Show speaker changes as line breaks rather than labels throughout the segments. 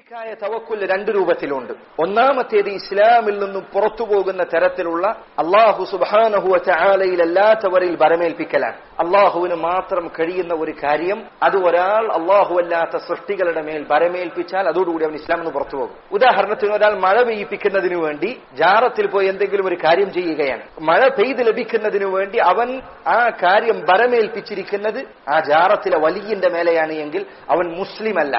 ശിർക്കായ തവക്കുൽ രണ്ട് രൂപത്തിലുണ്ട്. ഒന്നാമത്തേത് ഇസ്ലാമിൽ നിന്നും പുറത്തു പോകുന്ന തരത്തിലുള്ള അള്ളാഹു സുബാനഹുവ ചാലയിലല്ലാത്തവരിൽ ബരമേൽപ്പിക്കലാണ് അള്ളാഹുവിന് മാത്രം കഴിയുന്ന ഒരു കാര്യം അത് ഒരാൾ അള്ളാഹുവല്ലാത്ത സൃഷ്ടികളുടെ മേൽ വരമേൽപ്പിച്ചാൽ അതോടുകൂടി അവൻ ഇസ്ലാം എന്ന് പുറത്തു പോകും. ഉദാഹരണത്തിന് ഒരാൾ മഴ പെയ്യിപ്പിക്കുന്നതിന് വേണ്ടി ജാറത്തിൽ പോയി എന്തെങ്കിലും ഒരു കാര്യം ചെയ്യുകയാണ്. മഴ പെയ്ത് ലഭിക്കുന്നതിന് വേണ്ടി അവൻ ആ കാര്യം വരമേൽപ്പിച്ചിരിക്കുന്നത് ആ ജാറത്തിലെ വലിയന്റെ മേലെയാണ് എങ്കിൽ അവൻ മുസ്ലിം അല്ല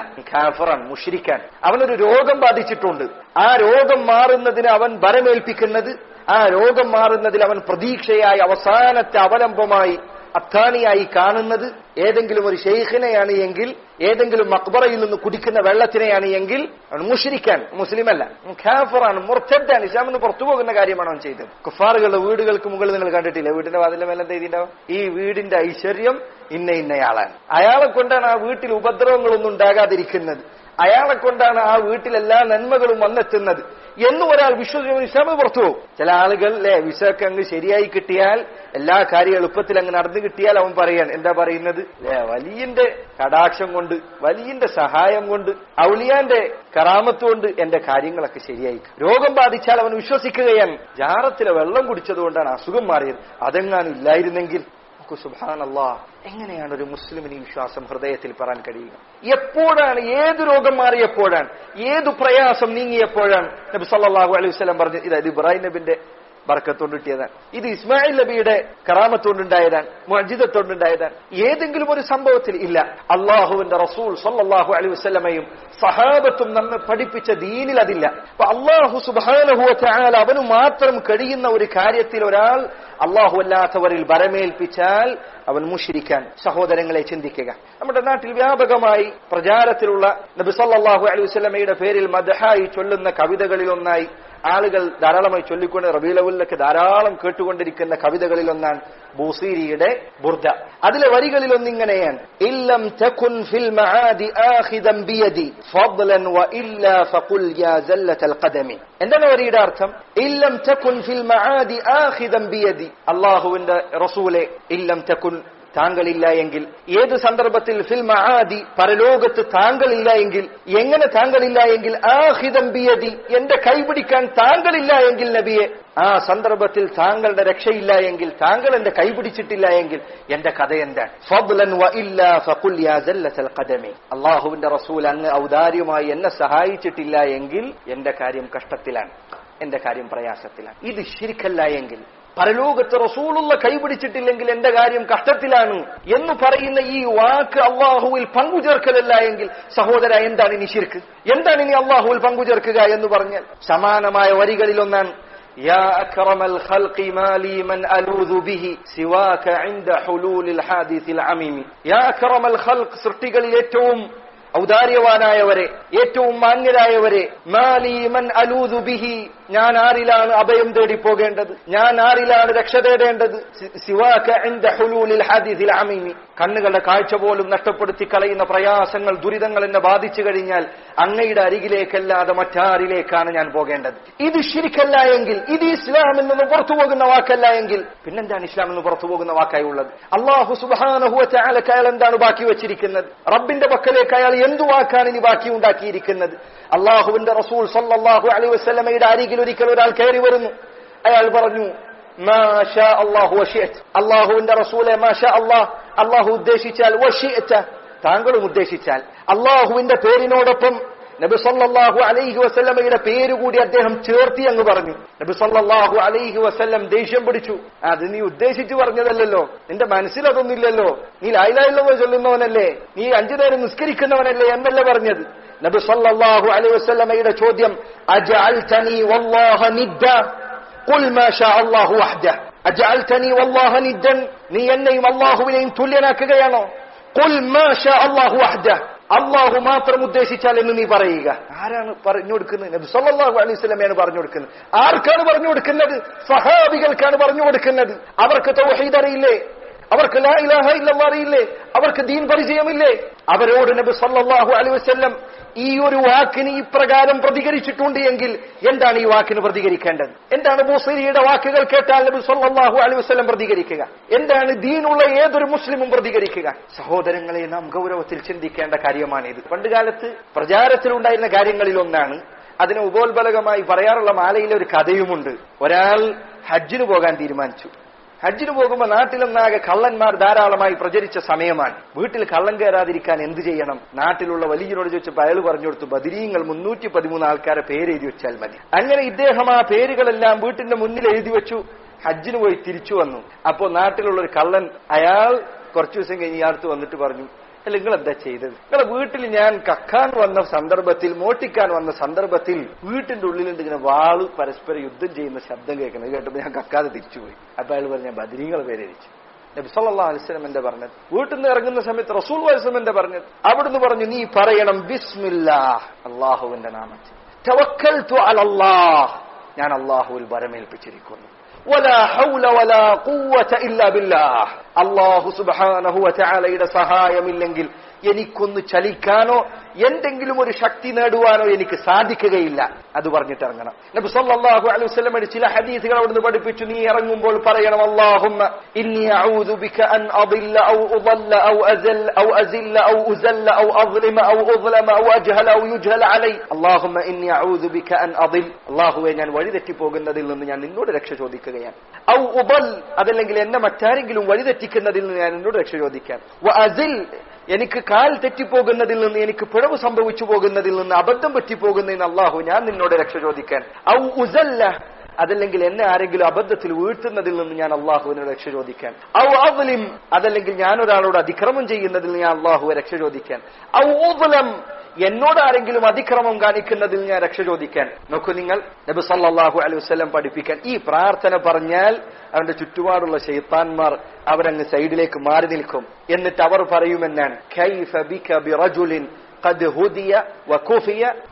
മുഷിരിക്കാൻ അവനൊരു രോഗം ബാധിച്ചിട്ടുണ്ട്. ആ രോഗം മാറുന്നതിന് അവൻ വരമേൽപ്പിക്കുന്നത് ആ രോഗം മാറുന്നതിൽ അവൻ പ്രതീക്ഷയായി അവസാനത്തെ അവലംബമായി അത്താണിയായി കാണുന്നത് ഏതെങ്കിലും ഒരു ഷെയ്ഖിനെയാണ് എങ്കിൽ ഏതെങ്കിലും മക്ബറയിൽ നിന്ന് കുടിക്കുന്ന വെള്ളത്തിനെയാണ് എങ്കിൽ അവൻ മുസ്ലിം അല്ല ഖാഫറാണ് മുർത്തദ്ദാണ് ഇസ്ലാം എന്ന് പുറത്തു പോകുന്ന കാര്യമാണ് അവൻ ചെയ്തത്. കുഫാറുകളുടെ വീടുകൾക്ക് മുകളിൽ നിങ്ങൾ കണ്ടിട്ടില്ല? വീടിന്റെ വാതിലെ മേലെ എന്തെയ്തിണ്ടാവും ഈ വീടിന്റെ ഐശ്വര്യം ഇന്ന ഇന്നയാളാണ് അയാളെ കൊണ്ടാണ് ആ വീട്ടിൽ ഉപദ്രവങ്ങളൊന്നും ഉണ്ടാകാതിരിക്കുന്നത്. അയാളെ കൊണ്ടാണ് ആ വീട്ടിൽ എല്ലാ നന്മകളും വന്നെത്തുന്നത്. എന്ന് ഒരാൾ വിശ്വസിക്കുന്ന ഇസ്ലാമ് പുറത്തു പോകും. ചില ആളുകൾ അല്ലെ വിസയൊക്കെ അങ്ങ് ശരിയായി കിട്ടിയാൽ എല്ലാ കാര്യം എളുപ്പത്തിൽ അങ്ങ് നടന്നു കിട്ടിയാൽ അവൻ പറയാണ് എന്താ പറയുന്നത്? വലിയന്റെ കടാക്ഷം കൊണ്ട് വലിയന്റെ സഹായം കൊണ്ട് ഔലിയാന്റെ കറാമത്ത് കൊണ്ട് എന്റെ കാര്യങ്ങളൊക്കെ ശരിയായി രോഗം ബാധിച്ചാൽ അവൻ വിശ്വസിക്കുകയാണ്. ജാറത്തിലെ വെള്ളം കുടിച്ചതുകൊണ്ടാണ് അസുഖം മാറിയത്. അതെങ്ങാനും ഇല്ലായിരുന്നെങ്കിൽ സുബാനല്ലാ എങ്ങനെയാണ് ഒരു മുസ്ലിമിന് വിശ്വാസം ഹൃദയത്തിൽ പറയാൻ കഴിയുക? എപ്പോഴാണ് ഏത് രോഗം മാറിയപ്പോഴാണ്? ഏത് പ്രയാസം നീങ്ങിയപ്പോഴാണ്? നബി സല്ലാഹു അലൈഹി വസല്ലം പറഞ്ഞു ഇത് ഇബ്രാഹിം നബിന്റെ ബർക്കത്തോണ്ട് കിട്ടിയതാണ്. ഇത് ഇസ്മായിൽ നബിയുടെ കറാമത്തോണ്ടുണ്ടായതാണ് മജിദത്തോണ്ടുണ്ടായതാണ്. ഏതെങ്കിലും ഒരു സംഭവത്തിൽ ഇല്ല. അള്ളാഹുവിന്റെ റസൂൽ സല്ലാഹു അലൈഹി വസ്ലമയും സഹാബത്തും നമ്മെ പഠിപ്പിച്ച ദീനിൽ അതില്ല. അപ്പൊ അള്ളാഹു സുബാനഹുല അവന് മാത്രം കഴിയുന്ന ഒരു കാര്യത്തിൽ ഒരാൾ അള്ളാഹു അല്ലാത്തവരിൽ വരമേൽപ്പിച്ചാൽ അവൻ മുഷിരിക്കാൻ. സഹോദരങ്ങളെ ചിന്തിക്കുക. നമ്മുടെ നാട്ടിൽ വ്യാപകമായി പ്രചാരത്തിലുള്ള നബി സല്ലല്ലാഹു അലൈഹി വസല്ലമയുടെ പേരിൽ മദഹായി ചൊല്ലുന്ന കവിതകളിലൊന്നായി ആളുകൾ ധാരാളമായി ചൊല്ലിക്കൊണ്ട് റബീലവുല്ലൊക്കെ ധാരാളം കേട്ടുകൊണ്ടിരിക്കുന്ന കവിതകളിലൊന്നാണ് ബൂസീരിയുടെ ബുർദ. അതിലെ വരികളിലൊന്നിങ്ങനെയാണ്. ഇല്ലം തകുൻ ഫിൽ മആദി ആഖിദൻ ബിയദി ഫഖുൽ യാ സല്ലതൽ ഖദമി. എന്താണ് വരിയുടെ അർത്ഥം? ഇല്ലം തകുൻ ഫിൽ മആദി ആഖിദൻ ബിയദി. അല്ലാഹുവിന്റെ റസൂലെ ഇല്ലം തകുൻ താങ്കളില്ല എങ്കിൽ ഏത് സന്ദർഭത്തിൽ ഫിൽ മഹാദി പരലോകത്ത് താങ്കളില്ല എങ്കിൽ എങ്ങനെ താങ്കളില്ല എങ്കിൽ ആഹിതം ബിയതി എന്റെ കൈപിടിക്കാൻ താങ്കളില്ല എങ്കിൽ നബിയെ ആ സന്ദർഭത്തിൽ താങ്കളുടെ രക്ഷയില്ല എങ്കിൽ താങ്കൾ എന്റെ കൈപിടിച്ചിട്ടില്ല എങ്കിൽ എന്റെ കഥ എന്താണ്? അള്ളാഹുവിന്റെ റസൂൽ അങ്ങ് ഔദാര്യമായി എന്നെ സഹായിച്ചിട്ടില്ല എങ്കിൽ എന്റെ കാര്യം കഷ്ടത്തിലാണ് എന്റെ കാര്യം പ്രയാസത്തിലാണ്. ഇത് ശരിക്കല്ല എങ്കിൽ പരലോകത്ത് റസൂലുള്ള കൈപിടിച്ചിട്ടില്ലെങ്കിൽ എന്റെ കാര്യം കഷ്ടത്തിലാണ് എന്ന് പറയുന്ന ഈ വാക്ക് അള്ളാഹുവിൽ പങ്കുചേർക്കലല്ല എങ്കിൽ സഹോദര എന്താണ് ഇനി ശിർക്ക് എന്താണ് ഇനി അള്ളാഹുവിൽ പങ്കുചേർക്കുക എന്ന് പറഞ്ഞാൽ സമാനമായ വരികളിൽ ഒന്നാണ് يا أكرم الخلق ما لي من ألوذ به سواك عند حلول الحادث العميم يا أكرم الخلق സൃഷ്ടികളിൽ ഏറ്റവും ഔദാര്യവാനായവരെ ഏറ്റവും മാന്യരായവരെ മാലീമൻ അലൂതു ബിഹി ഞാൻ ആരിലാണ് അഭയം തേടി പോകേണ്ടത്? ഞാൻ ആരിലാണ് രക്ഷ തേടേണ്ടത്? കണ്ണുകളുടെ കാഴ്ച പോലും നഷ്ടപ്പെടുത്തി കളയുന്ന പ്രയാസങ്ങൾ ദുരിതങ്ങൾ എന്നെ ബാധിച്ചു കഴിഞ്ഞാൽ അങ്ങയുടെ അരികിലേക്കല്ലാതെ മറ്റാരിലേക്കാണ് ഞാൻ പോകേണ്ടത്. ഇത് ശരിക്കല്ല എങ്കിൽ ഇത് ഇസ്ലാമിൽ നിന്ന് പുറത്തു പോകുന്ന വാക്കല്ല എങ്കിൽ പിന്നെന്താണ് ഇസ്ലാമിൽ നിന്ന് പുറത്തു പോകുന്ന വാക്കായി ഉള്ളത്? അള്ളാഹു സുബാനഹുവ അയാൾ എന്താണ് ബാക്കി വെച്ചിരിക്കുന്നത്? റബ്ബിന്റെ പക്കലേക്ക് അയാൾ എന്തു വാക്കാണ് ഇനി ബാക്കി ഉണ്ടാക്കിയിരിക്കുന്നത്? അള്ളാഹുവിന്റെ റസൂൽ സല്ലാഹു അലൈ വസ്ലമയുടെ അരികിൽ ഒരിക്കൽ ഒരാൾ കയറി വരുന്നു. അയാൾ പറഞ്ഞു അള്ളാഹുവിന്റെ റസൂലെ മാഷ അള്ളാഹ് അള്ളാഹു ഉദ്ദേശിച്ചാൽ താങ്കളും ഉദ്ദേശിച്ചാൽ. അള്ളാഹുവിന്റെ പേരിനോടൊപ്പം നബി സല്ലാഹു അലൈഹി വസ്ല്ലമയുടെ പേര് കൂടി അദ്ദേഹം ചേർത്തി അങ്ങ് പറഞ്ഞു. നബി സല്ലാഹു അലൈഹി വസ്ല്ലം ദേഷ്യം പിടിച്ചു. അത് നീ ഉദ്ദേശിച്ചു പറഞ്ഞതല്ലല്ലോ. നിന്റെ മനസ്സിൽ അതൊന്നുമില്ലല്ലോ. നീ ലായിലായില്ലോ ചൊല്ലുന്നവനല്ലേ. നീ അഞ്ചു നേരം നിസ്കരിക്കുന്നവനല്ലേ എന്നല്ലേ പറഞ്ഞത്. നബി സല്ലല്ലാഹു അലൈഹി വസല്ലമയുടെ ചോദ്യം അജഅൽതനി വല്ലാഹ നിദ്ദ? ഖുൽ മാ ഷാ അല്ലാഹു വഹ്ദ അജഅൽതനി വല്ലാഹ നിദ്ദൻ? നീ എന്നെയും അല്ലാഹുവിനെയും തുല്യനാക്കുകയാണോ? ഖുൽ മാ ഷാ അല്ലാഹു വഹ്ദ അള്ളാഹു മാത്രം ഉദ്ദേശിച്ചാൽ എന്ന് നീ പറയുക. ആരാണ് പറഞ്ഞു കൊടുക്കുന്നത്? നബി സല്ലല്ലാഹു അലൈഹി വസല്ലമയാണ് പറഞ്ഞു കൊടുക്കുന്നത്. ആർക്കാണ് പറഞ്ഞു കൊടുക്കുന്നത്? സഹാബികൾക്കാണ് പറഞ്ഞു കൊടുക്കുന്നത്. അവർക്ക് തൗഹീദ് അറിയില്ലേ? അവർക്ക് ലാ ഇലാഹ ഇല്ലല്ലാഹ് അറിയില്ലേ? അവർക്ക് ദീൻ പരിചയമില്ലേ? അവരോട് നബി സല്ലല്ലാഹു അലൈഹി വസല്ലം ഈ ഒരു വാക്കിന് ഇപ്രകാരം പ്രതികരിച്ചിട്ടുണ്ട് എങ്കിൽ എന്താണ് ഈ വാക്കിന് പ്രതികരിക്കേണ്ടത്? എന്താണ് ബുസരിയുടെ വാക്കുകൾ കേട്ടാൽ നബി സല്ലാഹു അലൈഹി വസല്ലം പ്രതികരിക്കുക? എന്താണ് ദീനുള്ള ഏതൊരു മുസ്ലിമും പ്രതികരിക്കുക? സഹോദരങ്ങളെ നാം ഗൗരവത്തിൽ ചിന്തിക്കേണ്ട കാര്യമാണിത്. പണ്ടുകാലത്ത് പ്രചാരത്തിലുണ്ടായിരുന്ന കാര്യങ്ങളിൽ ഒന്നാണ്. അതിന് ഉപോത്ബലകമായി പറയാറുള്ള മാലയിലെ ഒരു കഥയുമുണ്ട്. ഒരാൾ ഹജ്ജിന് പോകാൻ തീരുമാനിച്ചു. ഹജ്ജിന് പോകുമ്പോൾ നാട്ടിലൊന്നാകെ കള്ളന്മാർ ധാരാളമായി പ്രചരിച്ച സമയമാണ്. വീട്ടിൽ കള്ളം കയറാതിരിക്കാൻ എന്ത് ചെയ്യണം? നാട്ടിലുള്ള വലിയനോട് ചോദിച്ചപ്പോൾ അയാൾ പറഞ്ഞു കൊടുത്തു ബദിരീങ്ങൾ മുന്നൂറ്റി പതിമൂന്ന് ആൾക്കാരെ പേരെഴുതി വെച്ചാൽ മതി. അങ്ങനെ ഇദ്ദേഹം ആ പേരുകളെല്ലാം വീട്ടിന്റെ മുന്നിൽ എഴുതി വെച്ചു ഹജ്ജിന് പോയി തിരിച്ചു വന്നു. അപ്പോ നാട്ടിലുള്ള ഒരു കള്ളൻ അയാൾ കുറച്ചു ദിവസം കഴിഞ്ഞ് ഇയാൾക്ക് വന്നിട്ട് പറഞ്ഞു അല്ല നിങ്ങൾ എന്താ ചെയ്തത്? നിങ്ങളെ വീട്ടിൽ ഞാൻ കക്കാൻ വന്ന സന്ദർഭത്തിൽ മോട്ടിക്കാൻ വന്ന സന്ദർഭത്തിൽ വീട്ടിന്റെ ഉള്ളിൽ എന്തെങ്കിലും വാൾ പരസ്പരം യുദ്ധം ചെയ്യുന്ന ശബ്ദം കേൾക്കുന്നത്. കേട്ടപ്പോൾ ഞാൻ കക്കാതെ തിരിച്ചുപോയി. അപ്പൊ അയാൾ പറഞ്ഞ ഞാൻ ബദരീങ്ങളെ പേര് എഴുതിച്ചു നബി സല്ലല്ലാഹു അലൈഹി വസല്ലം എന്താ പറഞ്ഞത്? വീട്ടിൽ നിന്ന് ഇറങ്ങുന്ന സമയത്ത് റസൂൽ എന്താ പറഞ്ഞത്? അവിടുന്ന് പറഞ്ഞു നീ പറയണം ബിസ്മില്ലാ അള്ളാഹുവിന്റെ നാമത്തിൽ. ഞാൻ അള്ളാഹുവിൽ വരമേൽപ്പിച്ചിരിക്കുന്നു. ولا حول ولا قوة إلا بالله അള്ളാഹു സുബ്ഹാനഹു വതആലയുടെ സഹായമില്ലെങ്കിൽ എനിക്കൊന്ന് ചലിക്കാനോ എന്തെങ്കിലും ഒരു ശക്തി നേടുവാനോ എനിക്ക് സാധിക്കുകയില്ല. അത് പറഞ്ഞിട്ട് ഇറങ്ങണം. നബി സല്ലല്ലാഹു അലൈഹി വസല്ലമയുടെ ചില ഹദീസുകൾ അവിടുന്ന് പഠിപ്പിച്ചു. നീ ഇറങ്ങുമ്പോൾ പറയണം അല്ലാഹുമ്മ ഇന്നി അഊദു ബിക അൻ അദില്ല ഔ ഉദല്ല ഔ അസൽ ഔ അസില്ല ഔ ഉസല്ല ഔ അദ്ലിമ ഔ ഉദ്ലമ ഔ അജ്ഹല ഔ യുജ്ഹല അലൈ അല്ലാഹുമ്മ ഇന്നി അഊദു ബിക അൻ അദിൽ അല്ലാഹുവേ ഞാൻ വഴിതെറ്റി പോകുന്നതിൽ നിന്ന് ഞാൻ നിന്നോട് രക്ഷ ചോദിക്കുകയാണ്. ഔ ഉദൽ അതല്ലെങ്കിൽ എന്നെ മറ്റാരെങ്കിലും വഴിതെറ്റിക്കുന്നതിൽ നിന്ന് ഞാൻ നിന്നോട് രക്ഷ ചോദിക്കാൻ വ അസിൽ എനിക്ക് കാൽ തെറ്റിപ്പോകുന്നതിൽ നിന്ന് എനിക്ക് പിഴവ് സംഭവിച്ചു പോകുന്നതിൽ നിന്ന് അബദ്ധം പറ്റിപ്പോകുന്നതിന് അള്ളാഹു ഞാൻ നിന്നോട് രക്ഷ ചോദിക്കാൻ. ഔ ഉസല്ല അതല്ലെങ്കിൽ എന്നെ ആരെങ്കിലും അബദ്ധത്തിൽ വീഴ്ത്തുന്നതിൽ നിന്ന് ഞാൻ അള്ളാഹുവിനോട് രക്ഷ ചോദിക്കാൻ. ഔ അവലിം അതല്ലെങ്കിൽ ഞാൻ ഒരാളോട് അതിക്രമം ചെയ്യുന്നതിൽ ഞാൻ അള്ളാഹുവെ രക്ഷ ചോദിക്കാൻ. ഔ ഊബലം എന്നോട് ആരെങ്കിലും അതിക്രമം കാണിക്കുന്നതിൽ ഞാൻ രക്ഷ ചോദിക്കാൻ. നോക്കൂ നിങ്ങൾ നബി സല്ലാഹു അലൈഹി വസല്ലം പഠിപ്പിക്കാൻ. ഈ പ്രാർത്ഥന പറഞ്ഞാൽ അവന്റെ ചുറ്റുപാടുള്ള ശൈത്താൻമാർ അവരങ്ങ് സൈഡിലേക്ക് മാറി നിൽക്കും. എന്നിട്ട് അവർ പറയുമെന്നാണ്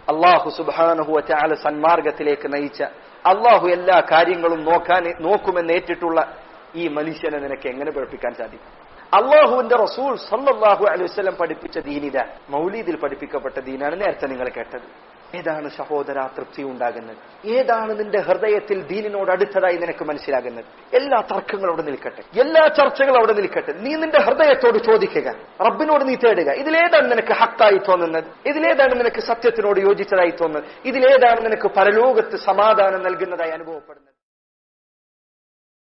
അള്ളാഹു സുബാനഹു സന്മാർഗത്തിലേക്ക് നയിച്ച. അള്ളാഹു എല്ലാ കാര്യങ്ങളും നോക്കാൻ നോക്കുമെന്ന് ഏറ്റിട്ടുള്ള ഈ മനുഷ്യനെ നിനക്ക് എങ്ങനെ പഠിപ്പിക്കാൻ സാധിക്കും? അള്ളാഹുവിന്റെ റസൂൽ സല്ലാഹു അലൈഹി വസല്ലം പഠിപ്പിച്ച ദീനിത മൗലീദിൽ പഠിപ്പിക്കപ്പെട്ട ദീനാണ് നേരത്തെ നിങ്ങൾ കേട്ടത്. ഏതാണ് സഹോദര തൃപ്തി ഉണ്ടാകുന്നത്? ഏതാണ് നിന്റെ ഹൃദയത്തിൽ ദീനിനോട് അടുത്തതായി നിനക്ക് മനസ്സിലാകുന്നത്? എല്ലാ തർക്കങ്ങളും അവിടെ നിൽക്കട്ടെ. എല്ലാ ചർച്ചകളും അവിടെ നിൽക്കട്ടെ. നീ നിന്റെ ഹൃദയത്തോട് ചോദിക്കുക. റബ്ബിനോട് നീ തേടുക. ഇതിലേതാണ് നിനക്ക് ഹക്കായി തോന്നുന്നത്? ഇതിലേതാണ് നിനക്ക് സത്യത്തിനോട് യോജിച്ചതായി തോന്നുന്നത്? ഇതിലേതാണ് നിനക്ക് പരലോകത്ത് സമാധാനം നൽകുന്നതായി അനുഭവപ്പെടുന്നത്?